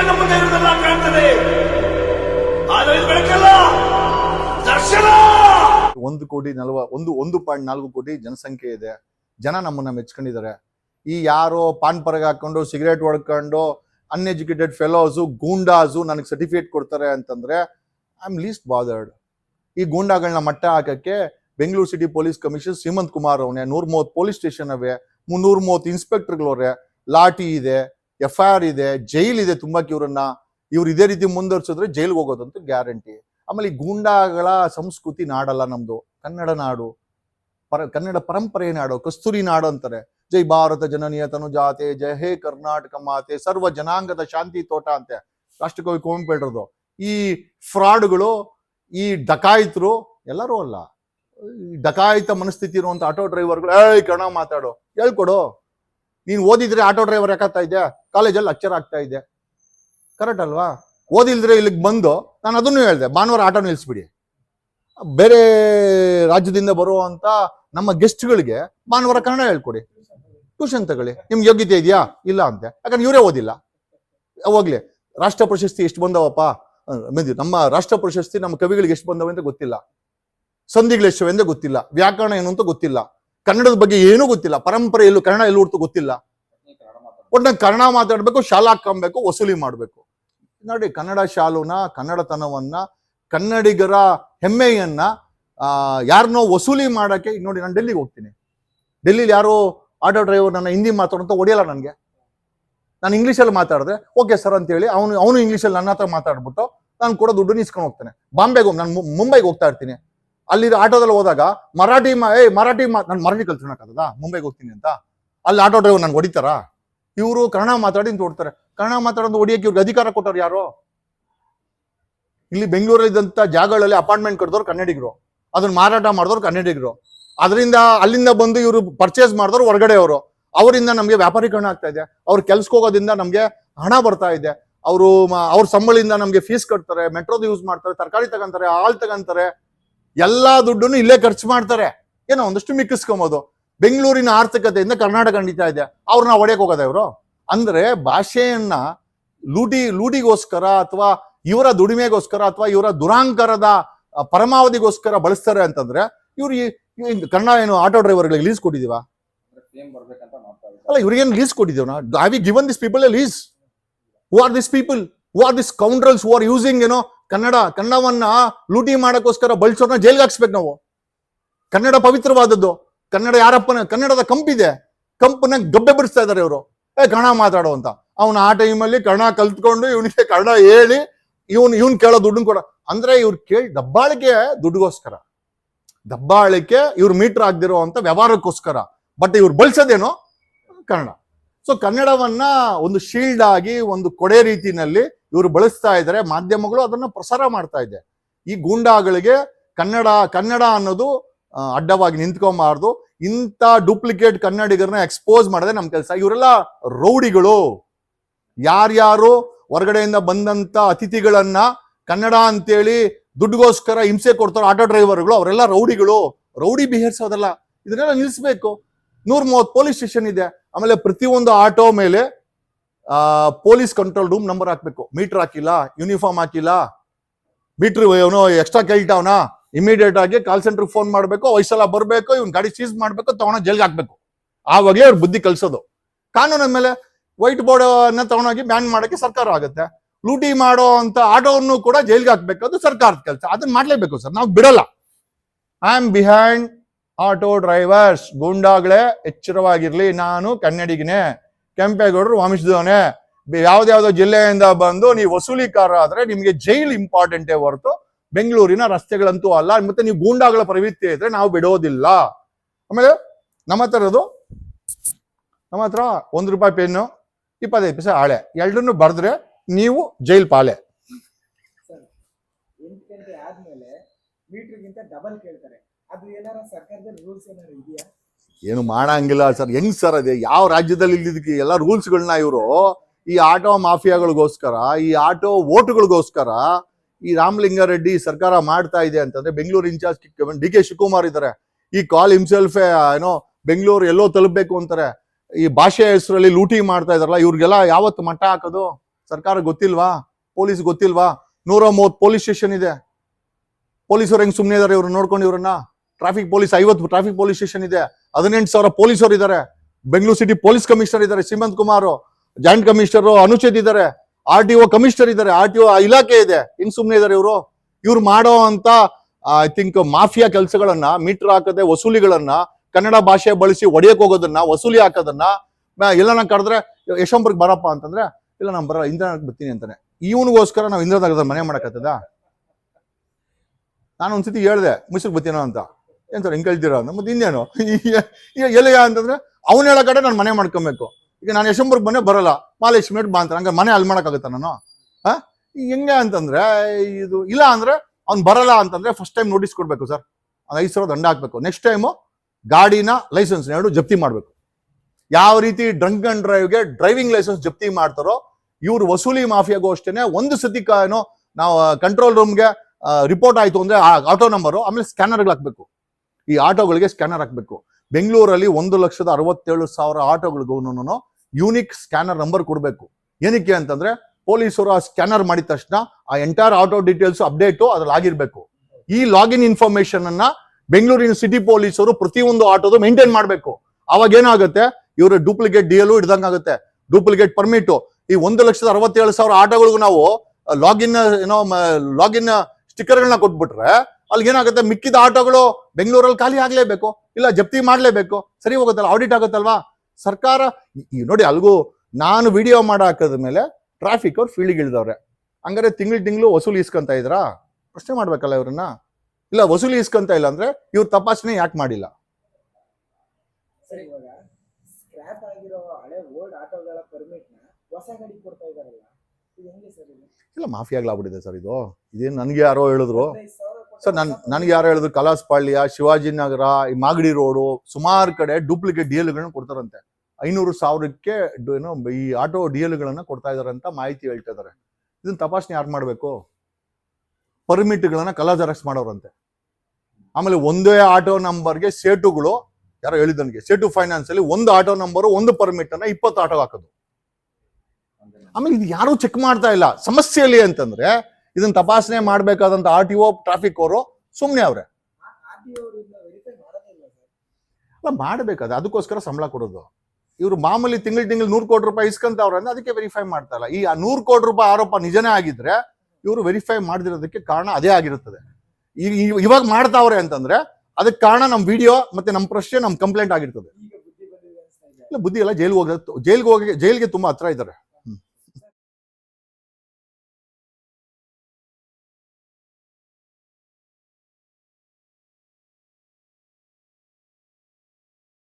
ಕಣ್ಣ ಮುಂದೆ ಇರುವುದೆಲ್ಲ ಕಾಣ್ತದೆ. ಆದರೆ ಇದು ಬೆಳಕಲ್ಲ ದರ್ಶನ ಒಂದು ಕೋಟಿ ನಲ್ವ, ಒಂದು ಒಂದು ಪಾಯಿಂಟ್ ನಾಲ್ಕು ಕೋಟಿ ಜನಸಂಖ್ಯೆ ಇದೆ. ಜನ ನಮ್ಮನ್ನ ಮೆಚ್ಕೊಂಡಿದ್ದಾರೆ. ಈ ಯಾರೋ ಪಾನ್ ಪರಗ ಹಾಕೊಂಡು, ಸಿಗರೇಟ್ ಹೊಡ್ಕೊಂಡು ಅನ್ಎಜುಕೇಟೆಡ್ ಫೆಲೋಸು ಗೂಂಡಾಸು ನನಗೆ ಸರ್ಟಿಫಿಕೇಟ್ ಕೊಡ್ತಾರೆ ಅಂತಂದ್ರೆ ಐ ಆಮ್ ಲೀಸ್ಟ್ ಬಾದರ್ಡ್ ಈ ಗೂಂಡಾಗಳನ್ನ ಮಟ್ಟ ಹಾಕಕ್ಕೆ Bengaluru city police commissioner Shrimant Kumar ಅವನೇ ನೂರ ಮೂವತ್ತು ಪೊಲೀಸ್ ಸ್ಟೇಷನ್ ಅವೇ ಮುನ್ನೂರ ಮೂವತ್ತು ಇನ್ಸ್ಪೆಕ್ಟರ್ಗಳವ್ರೆ ಲಾಠಿ ಇದೆ. ಎಫ್ ಐ ಆರ್ ಇದೆ ಜೈಲಿದೆ ತುಂಬಾ ಇವ್ರನ್ನ ಇವ್ರು ಇದೇ ರೀತಿ ಮುಂದುವರ್ಸಿದ್ರೆ ಜೈಲ್ಗೆ ಹೋಗೋದಂತೂ ಗ್ಯಾರಂಟಿ. ಆಮೇಲೆ ಈ ಗೂಂಡಾಗಳ ಸಂಸ್ಕೃತಿ ನಾಡಲ್ಲ ನಮ್ದು. ಕನ್ನಡ ನಾಡು, ಪರ, ಕನ್ನಡ ಪರಂಪರೆ ನಾಡು, ಕಸ್ತೂರಿ ನಾಡು ಅಂತಾರೆ. ಜೈ ಭಾರತ ಜನನೀಯ ತನು ಜಾತೆ ಜಯ ಹೇ ಕರ್ನಾಟಕ ಮಾತೆ, ಸರ್ವ ಜನಾಂಗದ ಶಾಂತಿ ತೋಟ ಅಂತೆ. ರಾಷ್ಟ್ರಕವಿ ಕುವೆಂಪು ಹೇಳಿರೋದು ಈ ಫ್ರಾಡ್ಗಳು, ಈ ಡಕಾಯಿತರು ಎಲ್ಲರೂ ಅಲ್ಲ. ಡಕಾಯಿತ ಮನಸ್ಥಿತಿ ಇರುವಂತ ಆಟೋ ಡ್ರೈವರ್ಗಳು, ಏಯ್ ಕಣ ಮಾತಾಡು, ಹೇಳ್ಕೊಡು. ನೀನ್ ಓದಿದ್ರೆ ಆಟೋ ಡ್ರೈವರ್ ಯಾಕಾಗ್ತಾ ಇದ್ದೆ ಕಾಲೇಜಲ್ಲಿ ಅಕ್ಷರ ಆಗ್ತಾ ಇದೆ ಕರೆಕ್ಟ್ ಅಲ್ವಾ? ಓದಿಲ್ದ್ರೆ ಇಲ್ಲಿಗೆ ಬಂದು ನಾನು ಅದನ್ನು ಹೇಳಿದೆ, ಭಾನುವಾರ ಆಟೋ ನಿಲ್ಲಿಸ್ಬಿಡಿ ಬೇರೆ ರಾಜ್ಯದಿಂದ ಬರುವಂತ ನಮ್ಮ ಗೆಸ್ಟ್ಗಳಿಗೆ ಭಾನುವಾರ ಕನ್ನಡ ಹೇಳ್ಕೊಡಿ. ಟ್ಯೂಷನ್ ತಗೊಳ್ಳಿ. ನಿಮ್ಗೆ ಯೋಗ್ಯತೆ ಇದೆಯಾ? ಇಲ್ಲ ಅಂತೆ. ಯಾಕಂದ್ರೆ ಇವರೇ ಓದಿಲ್ಲ. ಹೋಗ್ಲಿ. ರಾಷ್ಟ್ರ ಪ್ರಶಸ್ತಿ ಎಷ್ಟು ಬಂದವಪ್ಪ? ನಮ್ಮ ರಾಷ್ಟ್ರ ಪ್ರಶಸ್ತಿ ನಮ್ಮ ಕವಿಗಳಿಗೆ ಎಷ್ಟು ಬಂದವ ಅಂತ ಗೊತ್ತಿಲ್ಲ. ಸಂಧಿಗಳು ಎಷ್ಟು ಗೊತ್ತಿಲ್ಲ. ವ್ಯಾಕರಣ ಏನು ಅಂತ ಗೊತ್ತಿಲ್ಲ. ಕನ್ನಡದ ಬಗ್ಗೆ ಏನೂ ಗೊತ್ತಿಲ್ಲ. ಪರಂಪರೆ ಎಲ್ಲೂ ಕನ್ನಡ ಎಲ್ಲೂ ಹುಡ್ತು ಗೊತ್ತಿಲ್ಲ. ಒಟ್ನಾಗ ಕನ್ನಡ ಮಾತಾಡ್ಬೇಕು, ಶಾಲಾ ಹಾಕೊಬೇಕು ವಸೂಲಿ ಮಾಡ್ಬೇಕು. ನೋಡಿ, ಕನ್ನಡ ಶಾಲುನ, ಕನ್ನಡತನವನ್ನ, ಕನ್ನಡಿಗರ ಹೆಮ್ಮೆಯನ್ನ ಯಾರನ್ನೋ ವಸೂಲಿ ಮಾಡಕ್ಕೆ, ಈಗ ನೋಡಿ, ನಾನು ಡೆಲ್ಲಿಗೆ ಹೋಗ್ತೀನಿ. ಡೆಲ್ಲಿಲಿ ಯಾರೋ ಆಟೋ ಡ್ರೈವರ್ ನನ್ನ ಹಿಂದಿ ಮಾತಾಡೋಂತ ಹೊಡೆಯಲ್ಲ ನನಗೆ. ನಾನು ಇಂಗ್ಲೀಷಲ್ಲಿ ಮಾತಾಡಿದ್ರೆ, ಓಕೆ ಸರ್ ಅಂತೇಳಿ ಅವನು ಅವನು ಇಂಗ್ಲೀಷಲ್ಲಿ ನನ್ನ ಹತ್ರ ಮಾತಾಡ್ಬಿಟ್ಟು, ನಾನು ಕೂಡ ದುಡ್ಡು ನಿಸ್ಕೊಂಡು ಹೋಗ್ತಾನೆ. ಬಾಂಬೆಗೆ ನಾನು ಮುಂಬೈಗೆ ಹೋಗ್ತಾ ಇರ್ತೀನಿ. ಅಲ್ಲಿ ಆಟೋದಲ್ಲಿ ಹೋದಾಗ ಮರಾಠಿ ಮಾ ಏ ಮರಾಠಿ ನಾನು ಮರಾಠಿ ಕಲ್ತ್ಕೊಳಕ್ಕಾಗದ? ಮುಂಬೈಗೆ ಹೋಗ್ತೀನಿ ಅಂತ. ಅಲ್ಲಿ ಆಟೋ ಡ್ರೈವರ್ ನನ್ಗೆ ಹೊಡಿತಾರಾ? ಇವರು ಕನ್ನಡ ಮಾತಾಡಿ ಹೊಡ್ತಾರೆ. ಕನ್ನಡ ಮಾತಾಡೋದು ಹೊಡಿಯಕ್ಕೆ ಇವ್ರಿಗೆ ಅಧಿಕಾರ ಕೊಟ್ಟವ್ರು ಯಾರು? ಇಲ್ಲಿ ಬೆಂಗಳೂರಲ್ಲಿ ಇದ್ದಂತ ಜಾಗಗಳಲ್ಲಿ ಅಪಾರ್ಟ್ಮೆಂಟ್ ಕಟ್ಟಿದವ್ರು ಕನ್ನಡಿಗರು. ಅದನ್ನ ಮಾರಾಟ ಮಾಡಿದವ್ರು ಕನ್ನಡಿಗರು. ಅದರಿಂದ ಅಲ್ಲಿಂದ ಬಂದು ಇವರು ಪರ್ಚೇಸ್ ಮಾಡಿದವ್ರು ಹೊರಗಡೆ ಅವರು ಅವರಿಂದ ನಮಗೆ ವ್ಯಾಪಾರೀಕರಣ ಆಗ್ತಾ ಇದೆ. ಅವ್ರು ಕೆಲ್ಸಕ್ಕೆ ಹೋಗೋದ್ರಿಂದ ನಮಗೆ ಹಣ ಬರ್ತಾ ಇದೆ. ಅವರು ಅವ್ರ ಸಂಬಳದಿಂದ ನಮಗೆ ಫೀಸ್ ಕಟ್ತಾರೆ, ಮೆಟ್ರೋದು ಯೂಸ್ ಮಾಡ್ತಾರೆ, ತರಕಾರಿ ತಗೊಂತಾರೆ, ಹಾಲು ತಗೊಂತಾರೆ. ಎಲ್ಲಾ ದುಡ್ಡನ್ನು ಇಲ್ಲೇ ಖರ್ಚು ಮಾಡ್ತಾರೆ. ಏನೋ ಒಂದಷ್ಟು ಮಿಕ್ಕಿಸ್ಕೊಬೋದು. ಬೆಂಗಳೂರಿನ ಆರ್ಥಿಕತೆಯಿಂದ ಕರ್ನಾಟಕ ನಡೀತಾ ಇದೆ. ಅವ್ರನ್ನ ಒಡೆಯಕ್ಕೆ ಹೋಗೋದ ಇವರು? ಅಂದ್ರೆ ಭಾಷೆಯನ್ನ ಲೂಟಿ, ಲೂಟಿಗೋಸ್ಕರ ಅಥವಾ ಇವರ ದುಡಿಮೆಗೋಸ್ಕರ ಅಥವಾ ಇವರ ದುರಾಂಕರದ ಪರಮಾವಧಿಗೋಸ್ಕರ ಬಳಸ್ತಾರೆ ಅಂತಂದ್ರೆ ಇವ್ರು ಕನ್ನಡ ಏನು ಆಟೋ ಡ್ರೈವರ್ಗಳಿಗೆ ಲೀಸ್ ಕೊಟ್ಟಿದೀವ ಅಲ್ಲ, ಇವ್ರಿಗೇನು ಲೀಸ್ ಕೊಟ್ಟಿದ್ದೀವಿ ನಾವು given this people a lease who are this people who are this controls who are using ಏನೋ ಕನ್ನಡ, ಕನ್ನಡವನ್ನ ಲೂಟಿ ಮಾಡಕ್ಕೋಸ್ಕರ ಬಳಸೋರ್ನ ಜೈಲ್ಗೆ ಹಾಕ್ಸ್ಬೇಕು ನಾವು. ಕನ್ನಡ ಪವಿತ್ರವಾದದ್ದು. ಕನ್ನಡ ಯಾರಪ್ಪನ, ಕನ್ನಡದ ಕಂಪಿದೆ. ಕಂಪನ್ನ ಗಬ್ಬೆ ಬಿಡಿಸ್ತಾ ಇದಾರೆ ಇವರು. ಏ ಕನ್ನಡ ಮಾತಾಡೋ ಅಂತ. ಅವನ ಆ ಟೈಮಲ್ಲಿ ಕನ್ನಡ ಕಲ್ತ್ಕೊಂಡು ಇವನಿಗೆ ಕನ್ನಡ ಹೇಳಿ ಇವನ್ ಇವನ್ ಕೇಳೋ ದುಡ್ಡು ಕೊಡ. ಅಂದ್ರೆ ಇವ್ರು ಕೇಳಿ, ದಬ್ಬಾಳಿಕೆ ದುಡ್ಡುಗೋಸ್ಕರ. ದಬ್ಬಾಳಿಕೆ ಇವ್ರು ಮೀಟರ್ ಆಗದಿರೋ ಅಂತ ವ್ಯವಹಾರಕ್ಕೋಸ್ಕರ. ಬಟ್ ಇವ್ರು ಬಳಸೋದೇನೋ ಕನ್ನಡ ಸೊ ಕನ್ನಡವನ್ನ ಒಂದು ಶೀಲ್ಡ್ ಆಗಿ ಒಂದು ಕೊಡೆ ರೀತಿನಲ್ಲಿ ಇವರು ಬಳಸ್ತಾ ಇದ್ದಾರೆ, ಮಾಧ್ಯಮಗಳು ಅದನ್ನು ಪ್ರಸಾರ ಮಾಡ್ತಾ ಇದೆ. ಈ ಗೂಂಡಾಗಳಿಗೆ ಕನ್ನಡ ಕನ್ನಡ ಅನ್ನೋದು ಅಡ್ಡವಾಗಿ ನಿಂತ್ಕೊಂಬಾರ್ದು. ಇಂಥ ಡೂಪ್ಲಿಕೇಟ್ ಕನ್ನಡಿಗರನ್ನ ಎಕ್ಸ್ಪೋಸ್ ಮಾಡದೆ ನಮ್ಮ ಕೆಲಸ. ಇವರೆಲ್ಲ ರೌಡಿಗಳು. ಯಾರ್ಯಾರು ಹೊರಗಡೆಯಿಂದ ಬಂದಂತ ಅತಿಥಿಗಳನ್ನ ಕನ್ನಡ ಅಂತೇಳಿ ದುಡ್ಡುಗೋಸ್ಕರ ಹಿಂಸೆ ಕೊಡ್ತಾರೋ ಆಟೋ ಡ್ರೈವರ್ಗಳು, ಅವರೆಲ್ಲ ರೌಡಿಗಳು. ರೌಡಿ ಬಿಹೇರ್ಸೋದಲ್ಲ. ಇದನ್ನೆಲ್ಲ ನಿಲ್ಲಿಸ್ಬೇಕು ನೂರ ಮೂವತ್ತು ಪೊಲೀಸ್ ಸ್ಟೇಷನ್ ಇದೆ. ಆಮೇಲೆ ಪ್ರತಿಯೊಂದು ಆಟೋ ಮೇಲೆ ಪೊಲೀಸ್ ಕಂಟ್ರೋಲ್ ರೂಮ್ ನಂಬರ್ ಹಾಕ್ಬೇಕು. ಮೀಟರ್ ಹಾಕಿಲ್ಲ ಯೂನಿಫಾರ್ಮ್ ಹಾಕಿಲ್ಲ. ಮೀಟರ್ ಇವನು ಎಕ್ಸ್ಟ್ರಾ ಕೇಳ್ತಾವನ ಇಮಿಡಿಯೇಟ್ ಆಗಿ ಕಾಲ್ ಸೆಂಟರ್ ಫೋನ್ ಮಾಡಬೇಕು, ವಯಸ್ಸೆಲ್ಲ ಬರಬೇಕು, ಇವ್ನ ಗಾಡಿ ಸೀಸ್ ಮಾಡಬೇಕು, ತಗೊಂಡ ಜೈಲ್ಗೆ ಹಾಕ್ಬೇಕು. ಆವಾಗಲೇ ಅವ್ರ ಬುದ್ಧಿ ಕಲ್ಸೋದು. ಕಾನೂನ ಮೇಲೆ ವೈಟ್ ಬೋರ್ಡ್ ಅನ್ನ ತಗೊಂಡೋಗಿ ಬ್ಯಾನ್ ಮಾಡಕ್ಕೆ ಸರ್ಕಾರ ಆಗುತ್ತೆ. ಲೂಟಿ ಮಾಡೋ ಅಂತ ಆಟೋವನ್ನು ಕೂಡ ಜೈಲ್ಗೆ ಹಾಕ್ಬೇಕು. ಅದು ಸರ್ಕಾರದ ಕೆಲಸ. ಅದನ್ನ ಮಾಡ್ಲೇಬೇಕು ಸರ್. ನಾವು ಬಿಡಲ್ಲ. I am behind auto drivers ಗೂಂಡಾಗಳೇ ಎಚ್ಚರವಾಗಿರ್ಲಿ. ನಾನು ಕನ್ನಡಿಗನೇ. ಕೆಂಪೇಗೌಡರು ವಂಶದವನೇ ಯಾವ್ದಾವ್ದೋ ಜಿಲ್ಲೆಯಿಂದ ಬಂದು ನೀವು ವಸೂಲಿಕಾರ ಆದ್ರೆ ನಿಮಗೆ ಜೈಲ್ ಇಂಪಾರ್ಟೆಂಟೇ ಹೊರತು ಬೆಂಗಳೂರಿನ ರಸ್ತೆಗಳಂತೂ ಅಲ್ಲ, ಮತ್ತೆ ನೀವು ಗೂಂಡಾಗಳ ಪ್ರವೃತ್ತಿ ಇದ್ರೆ ನಾವು ಬಿಡೋದಿಲ್ಲ. ಆಮೇಲೆ ನಮ್ಮ ಹತ್ರ ಇರೋದು, ನಮ್ಮ ಹತ್ರ ಒಂದು ರೂಪಾಯಿ ಪೆನ್ನು, ಇಪ್ಪತ್ತೈದು ಪೈಸೆ ಹಾಳೆ ಎರಡನ್ನು ಬರೆದ್ರೆ ನೀವು ಜೈಲ್ ಪಾಲೆ. ಆದ್ಮೇಲೆ ಮೀಟರ್ಗಿಂತ ಡಬಲ್ ಕೇಳ್ತಾರೆ. ಅದು ಏನಾರ ಸರ್ಕಾರದ ರೂಲ್ಸ್ ಏನಾರ ಇದೆಯಾ? ಏನು ಮಾಡಂಗಿಲ್ಲ ಸರ್. ಹೆಂಗ್ ಸರ್ ಅದೇ? ಯಾವ ರಾಜ್ಯದಲ್ಲಿ ಇಲ್ಲಿದ್ದಕ್ಕೆ ಎಲ್ಲ ರೂಲ್ಸ್ಗಳನ್ನ ಇವರು ಈ ಆಟೋ ಮಾಫಿಯಾಗಳಿಗೋಸ್ಕರ, ಈ ಆಟೋ ಓಟುಗಳಿಗೋಸ್ಕರ ಈ ರಾಮಲಿಂಗಾರೆಡ್ಡಿ ಸರ್ಕಾರ ಮಾಡ್ತಾ ಇದೆ ಅಂತಂದ್ರೆ Bengaluru in charge D K Shivakumar ಇದ್ದಾರೆ ಈ ಕಾಲ್ ಹಿಮ್ಸೆಲ್ಫ್ ಏನೋ ಬೆಂಗಳೂರು ಎಲ್ಲೋ ತಲುಪಬೇಕು ಅಂತಾರೆ. ಈ ಭಾಷೆ ಹೆಸರಲ್ಲಿ ಲೂಟಿ ಮಾಡ್ತಾ ಇದಾರಲ್ಲ, ಇವ್ರಿಗೆಲ್ಲ ಯಾವತ್ತು ಮಟ್ಟ ಹಾಕೋದು? ಸರ್ಕಾರ ಗೊತ್ತಿಲ್ವಾ? ಪೊಲೀಸ್ ಗೊತ್ತಿಲ್ವಾ? ನೂರ ಮೂವತ್ತು ಪೊಲೀಸ್ ಸ್ಟೇಷನ್ ಇದೆ. ಪೊಲೀಸರು ಹೆಂಗ್ ಸುಮ್ಮನೆ ಇದಾರೆ ಇವ್ರು ನೋಡ್ಕೊಂಡು ಇವ್ರನ್ನ? ಟ್ರಾಫಿಕ್ ಪೊಲೀಸ್ ಐವತ್ತು ಟ್ರಾಫಿಕ್ ಪೊಲೀಸ್ ಸ್ಟೇಷನ್ ಇದೆ. ಹದಿನೆಂಟು ಸಾವಿರ ಪೊಲೀಸರು ಇದ್ದಾರೆ. ಬೆಂಗಳೂರು ಸಿಟಿ ಪೊಲೀಸ್ ಕಮಿಷನರ್ ಇದ್ದಾರೆ ಸೀಮಂತ್ ಕುಮಾರ್, ಜಾಯಿಂಟ್ ಕಮಿಷನರ್ ಅನುಚೇತ್ ಇದ್ದಾರೆ, ಆರ್ ಟಿ ಒ ಕಮಿಷನರ್ ಇದ್ದಾರೆ, ಆರ್ ಟಿ ಒ ಇಲಾಖೆ ಇದೆ. ಇನ್ ಸುಮ್ಮನೆ ಇದ್ದಾರೆ ಇವರು. ಇವ್ರು ಮಾಡೋ ಅಂತ ಐ ಥಿಂಕ್ ಮಾಫಿಯಾ ಕೆಲಸಗಳನ್ನ, ಮೀಟರ್ ಹಾಕದೆ ವಸೂಲಿಗಳನ್ನ, ಕನ್ನಡ ಭಾಷೆ ಬಳಸಿ ಒಡೆಯಕ್ ಹೋಗೋದನ್ನ, ವಸೂಲಿ ಹಾಕೋದನ್ನ ಎಲ್ಲ ಎಲ್ಲನ ಕರೆದ್ರೆ ಯಶವಂಬರ್ಗ್ ಬರಪ್ಪ ಅಂತಂದ್ರೆ, ಇಲ್ಲ ನಾನು ಬರಲ್ಲ ಇಂದ್ರನಗರಕ್ಕೆ ಬರ್ತೀನಿ ಅಂತಾನೆ. ಇವನಿಗೋಸ್ಕರ ನಾವು ಇಂದ್ರನಗರದ ಮನೆ ಮಾಡಕತ್ತದ ನಾನು ಒಂದ್ಸತಿ ಹೇಳ್ದೆ, ಮೈಸೂರಿಗೆ ಬರ್ತೀನೋ ಅಂತ. ಏನ್ ಹೆಂಗೆ ಅಂತ ಮತ್ತೆ ಇನ್ನೇನು? ಈಗ ಅಂತಂದ್ರೆ ಅವ್ನು ಹೇಳೋ ಕಡೆ ನಾನು ಮನೆ ಮಾಡ್ಕೊಬೇಕು. ಈಗ ನಾನು ಯಶಂಬರ್ಗ್ ಮನೆ ಬರಲ್ಲ. ಮಾಲೇಶ್ ಮಿನಿಟ್ ಬಾ ಅಂತ. ಹಂಗೆ ಮನೆ ಅಲ್ಲಿ ಮಾಡಕ್ಕಾಗತ್ತ ನಾನು? ಹಾ? ಹೆಂಗೆ ಅಂತಂದ್ರೆ ಇದು ಇಲ್ಲ ಅಂದ್ರೆ ಅವ್ನು ಬರಲ್ಲ ಅಂತಂದ್ರೆ ಫಸ್ಟ್ ಟೈಮ್ ನೋಟಿಸ್ ಕೊಡ್ಬೇಕು ಸರ್ ಐದು ಸಾವಿರ ದಂಡ ಹಾಕ್ಬೇಕು. ನೆಕ್ಸ್ಟ್ ಟೈಮು ಗಾಡಿನ ಲೈಸೆನ್ಸ್ ಎರಡು ಜಪ್ತಿ ಮಾಡಬೇಕು. ಯಾವ ರೀತಿ ಡ್ರಂಕ್ ಅಂಡ್ ಡ್ರೈವ್ಗೆ ಡ್ರೈವಿಂಗ್ ಲೈಸೆನ್ಸ್ ಜಪ್ತಿ ಮಾಡ್ತಾರೋ, ಇವ್ರು ವಸೂಲಿ ಮಾಫಿಯಾಗೋ ಅಷ್ಟೇನೆ ಒಂದು ಸತಿ ಏನೋ ನಾವು ಕಂಟ್ರೋಲ್ ರೂಮ್ಗೆ ರಿಪೋರ್ಟ್ ಆಯ್ತು ಅಂದ್ರೆ ಆಟೋ ನಂಬರು ಆಮೇಲೆ ಸ್ಕ್ಯಾನರ್ಗಳು ಹಾಕ್ಬೇಕು. ಈ ಆಟೋಗಳಿಗೆ ಸ್ಕ್ಯಾನರ್ ಹಾಕ್ಬೇಕು. ಬೆಂಗಳೂರಲ್ಲಿ ಒಂದು ಲಕ್ಷದ ಅರವತ್ತೇಳು ಸಾವಿರ ಆಟೋಗಳಿಗೂ ಯೂನಿಕ್ ಸ್ಕ್ಯಾನರ್ ನಂಬರ್ ಕೊಡಬೇಕು. ಏನಕ್ಕೆ ಅಂತಂದ್ರೆ ಪೊಲೀಸರು ಆ ಸ್ಕ್ಯಾನರ್ ಮಾಡಿದ ತಕ್ಷಣ ಆ ಎಂಟೈರ್ ಆಟೋ ಡೀಟೇಲ್ಸ್ ಅಪ್ಡೇಟು ಅದ್ರಲ್ಲಿ ಆಗಿರ್ಬೇಕು. ಈ ಲಾಗಿನ್ ಇನ್ಫಾರ್ಮೇಶನ್ ಅನ್ನ ಬೆಂಗಳೂರಿನ ಸಿಟಿ ಪೊಲೀಸರು ಪ್ರತಿಯೊಂದು ಆಟೋದು ಮೇಂಟೈನ್ ಮಾಡಬೇಕು. ಅವಾಗ ಏನಾಗುತ್ತೆ? ಇವರು ಡೂಪ್ಲಿಕೇಟ್ ಡಿ ಎಲ್ ಇಡ್ದಂಗಾಗುತ್ತೆ ಡೂಪ್ಲಿಕೇಟ್ ಪರ್ಮಿಟ್ ಈ ಒಂದು ಲಕ್ಷದ ಅರವತ್ತೇಳು ಸಾವಿರ ಆಟೋಗಳಿಗೂ ನಾವು ಲಾಗಿನ್ ಏನೋ ಲಾಗಿನ್ ಸ್ಟಿಕ್ಕರ್ಗಳನ್ನ ಕೊಟ್ಬಿಟ್ರೆ ಅಲ್ಲಿ ಏನಾಗುತ್ತೆ ಮಿಕ್ಕಿದ ಆಟೋಗಳು ಬೆಂಗಳೂರಲ್ಲಿ ಖಾಲಿ ಆಗ್ಲೇಬೇಕು ಇಲ್ಲ ಜಪ್ತಿ ಮಾಡ್ಲೇಬೇಕು ಸರಿ ಹೋಗುತ್ತಲ್ಲ ಆಡಿಟ್ ಆಗುತ್ತಲ್ವಾ? ಸರ್ಕಾರ ನೋಡಿ ಅಲ್ಗೂ ನಾನು ವಿಡಿಯೋ ಮಾಡಿ ಹಾಕಿದ ಮೇಲೆ ಟ್ರಾಫಿಕ್ ಅವ್ರು ಫೀಲ್ಡಿಗೆ ಇಳಿದವ್ರೆ. ಹಂಗಾರೆ ತಿಂಗಳು ತಿಂಗಳು ವಸೂಲಿ ಇಸ್ಕೊಂತ ಇದ್ರಾ? ಪ್ರಶ್ನೆ ಮಾಡ್ಬೇಕಲ್ಲ ಇವ್ರನ್ನ? ಇಲ್ಲ ವಸೂಲಿ ಇಸ್ಕೊಂತ ಇಲ್ಲ ಅಂದ್ರೆ ಇವ್ರ ತಪಾಸಣೆ ಯಾಕೆ ಮಾಡಿಲ್ಲ? ಇಲ್ಲ ಮಾಫಿಯಾಗ್ಲಾಗ್ಬಿಟ್ಟಿದೆ ಸರ್ ಇದು. ಇದೇನು ನನಗೆ ಯಾರೋ ಹೇಳಿದ್ರು? ಸರ್ ನನ್, ನನಗೆ ಯಾರು ಹೇಳಿದ್ರು ಕಲಾಸ್ಪಾಳ್ಯ ಶಿವಾಜಿನಗರ ಈ ಮಾಗಡಿ ರೋಡು, ಸುಮಾರು ಕಡೆ ಡೂಪ್ಲಿಕೇಟ್ ಡಿ ಎಲ್ಗಳನ್ನ ಕೊಡ್ತಾರಂತೆ. ಐನೂರು ಸಾವಿರಕ್ಕೆ ಏನೋ, ಈ ಆಟೋ ಡಿ ಎಲ್ಗಳನ್ನ ಕೊಡ್ತಾ ಇದಾರೆ ಅಂತ ಮಾಹಿತಿ ಹೇಳ್ತಾ ಇದಾರೆ. ಇದನ್ನ ತಪಾಸಣೆ ಯಾರು ಮಾಡಬೇಕು? ಪರ್ಮಿಟ್ಗಳನ್ನ ಕಲಾ ಜೆರಾಕ್ಸ್ ಮಾಡೋರಂತೆ. ಆಮೇಲೆ ಒಂದೇ ಆಟೋ ನಂಬರ್ಗೆ ಸೇಟುಗಳು ಯಾರೋ ಹೇಳಿದ ನನಗೆ ಸೇಟು ಫೈನಾನ್ಸ್ ಅಲ್ಲಿ ಒಂದು ಆಟೋ ನಂಬರ್ ಒಂದು ಪರ್ಮಿಟ್ ಅನ್ನ ಇಪ್ಪತ್ತು ಆಟೋ ಹಾಕೋದು. ಆಮೇಲೆ ಇದು ಯಾರು ಚೆಕ್ ಮಾಡ್ತಾ ಇಲ್ಲ. ಸಮಸ್ಯೆಯಲ್ಲಿ ಅಂತಂದ್ರೆ ಇದನ್ನ ತಪಾಸಣೆ ಮಾಡಬೇಕಾದಂತ ಆರ್ ಟಿ ಒ ಟ್ರಾಫಿಕ್ ಅವರು ಸುಮ್ಮನೆ ಅವ್ರೆ. ಅಲ್ಲ ಮಾಡಬೇಕಾದ ಅದಕ್ಕೋಸ್ಕರ ಸಂಬಳ ಕೊಡೋದು. ಇವರು ಮಾಮೂಲಿ ತಿಂಗಳು ತಿಂಗಳು ನೂರು ಕೋಟಿ ರೂಪಾಯಿ ಇಸ್ಕೊಂತವ್ರೆ ಅದಕ್ಕೆ ವೆರಿಫೈ ಮಾಡ್ತಾ ಇಲ್ಲ ಈ ನೂರು ಕೋಟಿ ರೂಪಾಯಿ ಆರೋಪ ನಿಜನೇ ಆಗಿದ್ರೆ ಇವರು ವೆರಿಫೈ ಮಾಡದಿರೋದಕ್ಕೆ ಕಾರಣ ಅದೇ ಆಗಿರುತ್ತದೆ. ಈ- ಈ- ಇವಾಗ ಮಾಡ್ತಾವ್ರೆ ಅಂತಂದ್ರೆ ಅದಕ್ಕೆ ಕಾರಣ ನಮ್ಮ ವಿಡಿಯೋ ಮತ್ತೆ ನಮ್ಮ ಪ್ರಶ್ನೆ ನಮ್ಮ ಕಂಪ್ಲೇಂಟ್ ಆಗಿರ್ತದೆ. ಈಗ ಇಲ್ಲ, ಬುದ್ಧಿ ಎಲ್ಲ ಜೈಲ್ಗೆ ಹೋಗ ಜೈಲ್ಗೆ ಹೋಗಿ ಜೈಲ್ಗೆ ತುಂಬಾ ಹತ್ರ ಇದ್ದಾರೆ